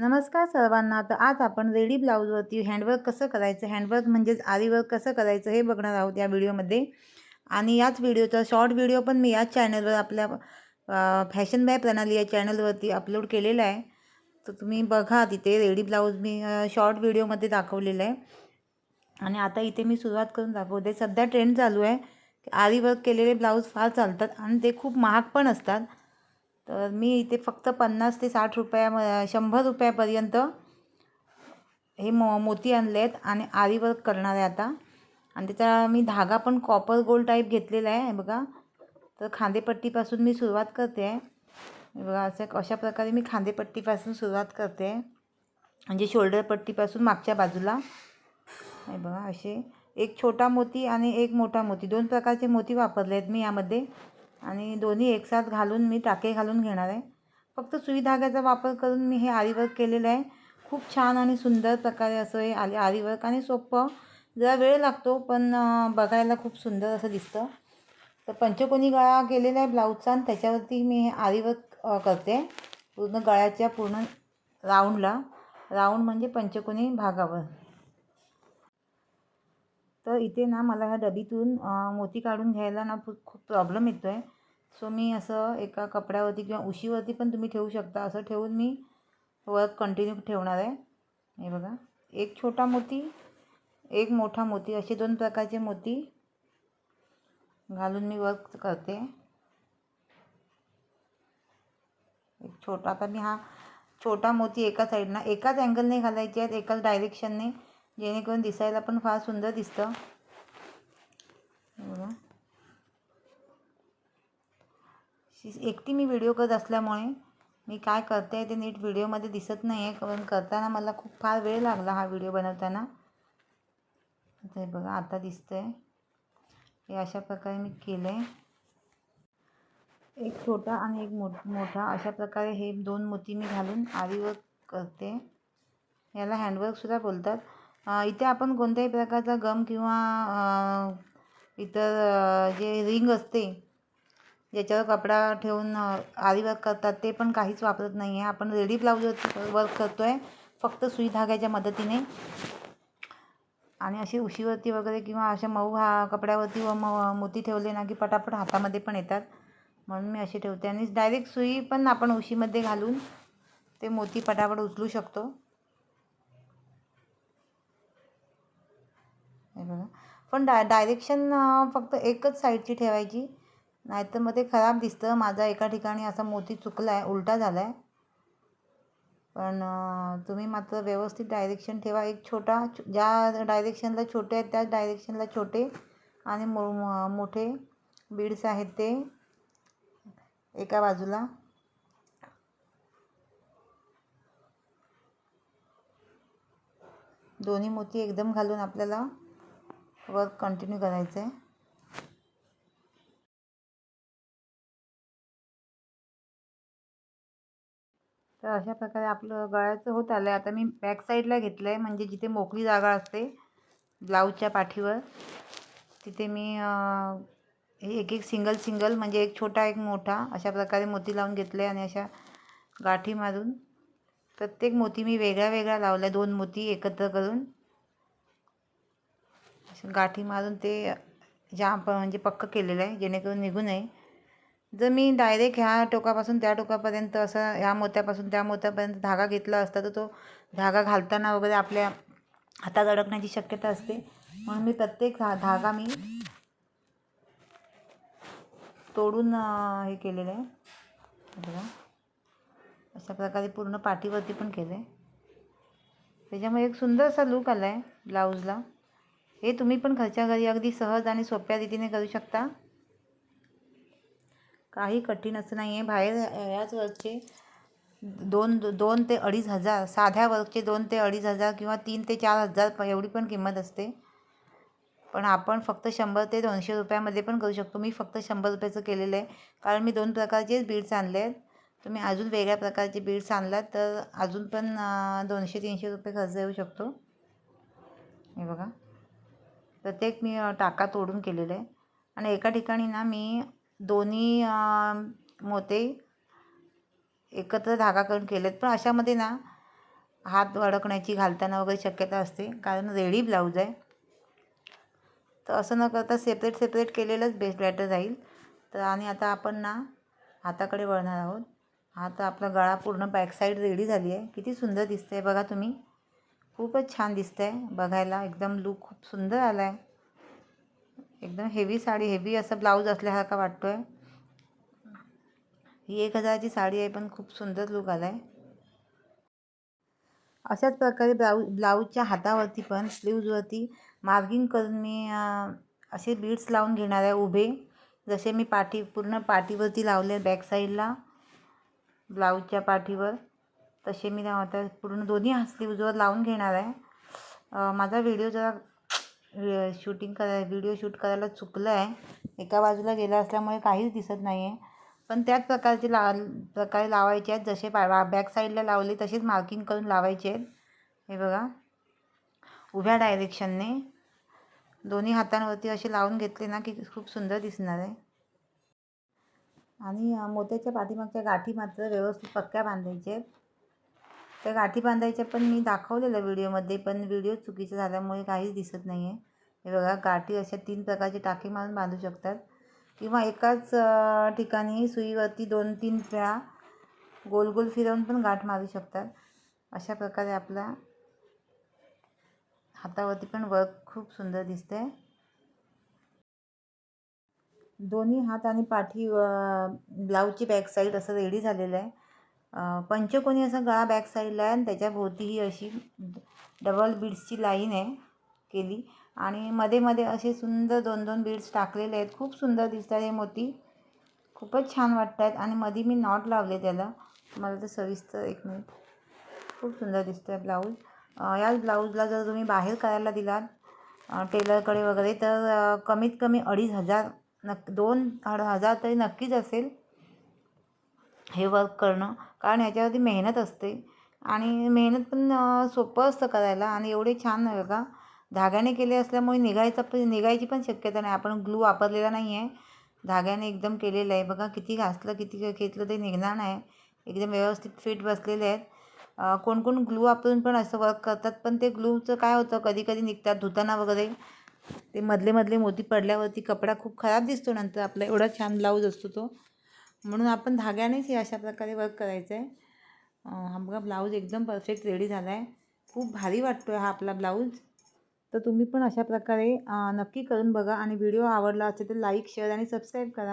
नमस्कार सर्वांना. तर आज आपण रेडी ब्लाऊजवरती हँडवर्क कसं करायचं? हँडवर्क म्हणजेच आरीवर्क कसं करायचं हे बघणार आहोत या व्हिडिओमध्ये. आणि याच व्हिडिओचा शॉर्ट व्हिडिओ पण मी याच चॅनलवर आपल्या फॅशन बाय प्रणाली या चॅनलवरती अपलोड केलेला आहे. तर तुम्ही बघा तिथे रेडी ब्लाऊज मी शॉर्ट व्हिडिओमध्ये दाखवलेलं आहे. आणि आता इथे मी सुरुवात करून दाखवते. सध्या ट्रेंड चालू आहे. आरी वर्क केलेले ब्लाऊज फार चालतात आणि ते खूप महाग पण असतात. तर मी इथे फक्त पन्नास ते साठ रुपया शंभर रुपयापर्यंत हे मो मोती आणले आहेत आणि आरी वर्क करणार आहे आता. आणि त्याचा मी धागा पण कॉपर गोल्ड टाईप घेतलेला आहे बघा. तर खांदेपट्टीपासून मी सुरुवात करते. आहे बघा असं अशा प्रकारे मी खांदेपट्टीपासून सुरुवात करते. आहे म्हणजे शोल्डर पट्टीपासून मागच्या बाजूला. हे बघा असे एक छोटा मोती आणि एक मोठा मोती. दोन प्रकारचे मोती वापरले आहेत मी यामध्ये. आणि दोन्ही एकसाथ घालून मी टाके घालून घेणार आहे. फक्त सुई धाग्याचा वापर करून मी हे आरीवर्क केलेलं आहे. खूप छान आणि सुंदर प्रकारे असं हे आली आरीवर्क आणि सोपं. जरा वेळ लागतो पण बघायला खूप सुंदर असं दिसतं. तर पंचकोनी गळा केलेला आहे ब्लाऊजचा आणि त्याच्यावरती मी हे आरीवर्क करते. पूर्ण गळ्याच्या पूर्ण राऊंडला. राऊंड म्हणजे पंचकोनी भागावर. तर इथे ना मला ह्या डबीतून मोती काढून घ्यायला ना खूप प्रॉब्लेम येतो आहे सो मी असं एका कपड्यावरती किंवा उशीवरती पण तुम्ही ठेवू शकता. असं ठेवून मी वर्क कंटिन्यू ठेवणार आहे. हे बघा. एक छोटा मोती एक मोठा मोती असे दोन प्रकारचे मोती घालून मी वर्क करते. एक छोटा आता मी हा छोटा मोती एका साईडनं एकाच अँगलने घालायचे आहेत एकाच डायरेक्शनने जेणेकरून दिसायला पण फार सुंदर दिसतं. बघा. एकटी मी व्हिडिओ करत असल्यामुळे मी काय करते ते नीट व्हिडिओमध्ये दिसत नाही आहे कारण करताना मला खूप फार वेळ लागला हा व्हिडिओ बनवताना. ते बघा आता दिसतं आहे हे अशा प्रकारे मी केलं आहे एक छोटा आणि एक मोठ मोठा अशा प्रकारे हे दोन मोती मी घालून आरीवर्क करते. याला हँडवर्कसुद्धा बोलतात. इथे आपण कोणत्याही प्रकारचा गम किंवा इतर जे रिंग असते ज्याच्यावर कपडा ठेवून आरी वर्क करतात ते पण काहीच वापरत नाही आहे आपण रेडी ब्लाऊज वर्क करतो आहे फक्त सुई धाग्याच्या मदतीने. आणि अशी उशीवरती वगैरे किंवा अशा मऊ हा कपड्यावरती व म मोती ठेवले ना की पटापट हातामध्ये पण येतात. म्हणून मी असे ठेवते. आणि डायरेक्ट सुई पण आपण उशीमध्ये घालून ते मोती पटापट उचलू शकतो. हे बघा. पण डाय डायरेक्शन फक्त एकच साईडची ठेवायची. नाहीतर मग ते खराब दिसतं. माझा एका ठिकाणी असा मोती चुकला आहे उलटा झाला आहे पण तुम्ही मात्र व्यवस्थित डायरेक्शन ठेवा. एक छोटा ज्या डायरेक्शनला छोटे आहेत त्याच डायरेक्शनला छोटे आणि मो मोठे बीड्स आहेत ते एका बाजूला. दोन्ही मोती एकदम घालून आपल्याला वर्क कंटिन्यू करायचं आहे तर अशा प्रकारे आपलं गळ्याचं होत आलं आहे आता मी बॅक साईडला घेतलं आहे म्हणजे जिथे मोकळी जागा असते ब्लाऊजच्या पाठीवर तिथे मी एक एक सिंगल सिंगल म्हणजे एक छोटा एक मोठा अशा प्रकारे मोती लावून घेतले आणि अशा गाठी मारून प्रत्येक मोती मी वेगळ्या वेगळ्या लावल्या. दोन मोती एकत्र करून गाठी मारून ते जाम म्हणजे पक्क केलेलं आहे जेणेकरून निघू नये. जर मी डायरेक्ट ह्या टोकापासून त्या टोकापर्यंत असं ह्या मोत्यापासून त्या मोत्यापर्यंत धागा घेतला असता तर तो धागा घालताना वगैरे आपल्या हातात अडकण्याची शक्यता असते. म्हणून मी प्रत्येक धा धागा मी तोडून हे केलेलं आहे. बघा. अशा प्रकारे पूर्ण पाठीवरती पण केलं आहे त्याच्यामुळे एक सुंदर असा लूक आला आहे ब्लाऊजला. हे तुम्ही पण घरच्या घरी अगदी सहज आणि सोप्या रीतीने करू शकता. काही कठीण असं नाही आहे बाहेर याच वर्कचे दोन दोन ते अडीच हजार साध्या वर्कचे दोन ते अडीच हजार किंवा तीन ते चार हजार एवढी पण किंमत असते. पण आपण फक्त शंभर ते दोनशे रुपयामध्ये पण करू शकतो. मी फक्त शंभर रुपयाचं केलेलं आहे. कारण मी दोन प्रकारचेच बीड्स आणले आहेत. तुम्ही अजून वेगळ्या प्रकारचे बीड्स आणलात तर अजून पण दोनशे तीनशे रुपये खर्च येऊ शकतो. हे बघा. प्रत्येक मी टाका तोडून केलेलं. आहे आणि एका ठिकाणी ना मी दोन्ही मोते एकत्र धागा करून केलेत. पण अशामध्ये ना हात अडकण्याची घालताना वगैरे शक्यता असते. कारण रेडी ब्लाऊज आहे. तर असं न करता सेपरेट सेपरेट केलेलंच बेस्ट बॅटर राहील तर आणि आता आपण ना हाताकडे वळणार आहोत. आता आपला गळा पूर्ण बॅक साईड रेडी झाली आहे. किती सुंदर दिसतं आहे बघा तुम्ही. खूपच छान दिसतं आहे बघायला एकदम लूक खूप सुंदर आला आहे एकदम हेवी साडी हेवी असं ब्लाऊज असल्यासारखा वाटतो आहे ही एक हजाराची साडी आहे पण खूप सुंदर लूक आला आहे अशाच प्रकारे ब्लाऊज ब्लाऊजच्या हातावरती पण स्लीव्जवरती मार्किंग करून मी असे बीड्स लावून घेणार आहे उभे. जसे मी पाठी पूर्ण पाठीवरती लावले बॅक साईडला ब्लाऊजच्या पाठीवर. तसे मी आता पूर्ण दोन्ही स्लीव्जवर लावून घेणार आहे. माझा व्हिडिओ जरा शूटिंग करा व्हिडिओ शूट करायला चुकलं आहे. एका बाजूला गेला असल्यामुळे काहीच दिसत नाही आहे पण त्याच प्रकारचे ला प्रकारे लावायचे आहेत. जसे बा बॅक साईडला लावले तसेच मार्किंग करून लावायचे आहेत. हे बघा. उभ्या डायरेक्शनने. दोन्ही हातांवरती असे लावून घेतले ना की खूप सुंदर दिसणार आहे. आणि मोत्याच्या पाठीमागच्या गाठी मात्र व्यवस्थित पक्क्या बांधायच्या आहेत. त्या गाठी बांधायच्या पण मी दाखवलेलं व्हिडिओमध्ये पण व्हिडिओ चुकीचा झाल्यामुळे काहीच दिसत नाही आहे हे बघा गाठी अशा तीन प्रकारचे टाके मारून बांधू शकतात. किंवा एकाच ठिकाणी सुईवरती दोन तीन वेळा गोल गोल फिरवून पण गाठ मारू शकतात. अशा प्रकारे आपला हातावरती पण वर्क खूप सुंदर दिसतं आहे दोन्ही हात आणि पाठी ब्लाऊजची बॅक साईड असं रेडी झालेलं आहे. पंचकोनी असा गळा बॅक साईडला आहे आणि त्याच्याभोवती ही अशी डबल बीड्सची लाईन आहे केली. आणि मध्ये मध्ये असे सुंदर दोन दोन बीड्स टाकलेले आहेत. खूप सुंदर दिसतात हे मोती. खूपच छान वाटत आहेत आणि मध्ये मी नॉट लावले त्याला. मला तर सविस्तर एक मिनिट खूप सुंदर दिसतं आहे ब्लाऊज याच ब्लाऊजला जर तुम्ही बाहेर करायला दिलात टेलरकडे वगैरे तर कमीत कमी अडीच हजार नक् दोन हजार तरी नक्कीच असेल. हे वर्क करणं. कारण ह्याच्यावरती मेहनत असते. आणि मेहनत पण सोपं असतं करायला. आणि एवढे छान आहे का धाग्याने केले असल्यामुळे निघायचा पण निघायची पण शक्यता नाही. आपण ग्लू वापरलेला नाही आहे धाग्याने एकदम केलेलं आहे. बघा किती घासलं किती घेतलं ते निघणार नाही. एकदम व्यवस्थित फिट बसलेले आहेत. कोण कोण ग्लू वापरून पण असं वर्क करतात. पण ते ग्लूचं काय होतं? कधी कधी निघतात धुताना वगैरे. ते मधले मधले मोती पडल्यावरती कपडा खूप खराब दिसतो नंतर. आपला एवढा छान ब्लाऊज असतो तो. म्हणून आपण धाग्यानेच हे अशा प्रकारे वर्क करायचं आहे हा बघा ब्लाऊज एकदम परफेक्ट रेडी झाला आहे खूप भारी वाटतो आहे हा आपला ब्लाऊज तर तुम्ही पण अशा प्रकारे नक्की करून बघा आणि व्हिडिओ आवडला असेल तर लाईक शेअर आणि सबस्क्राईब करा.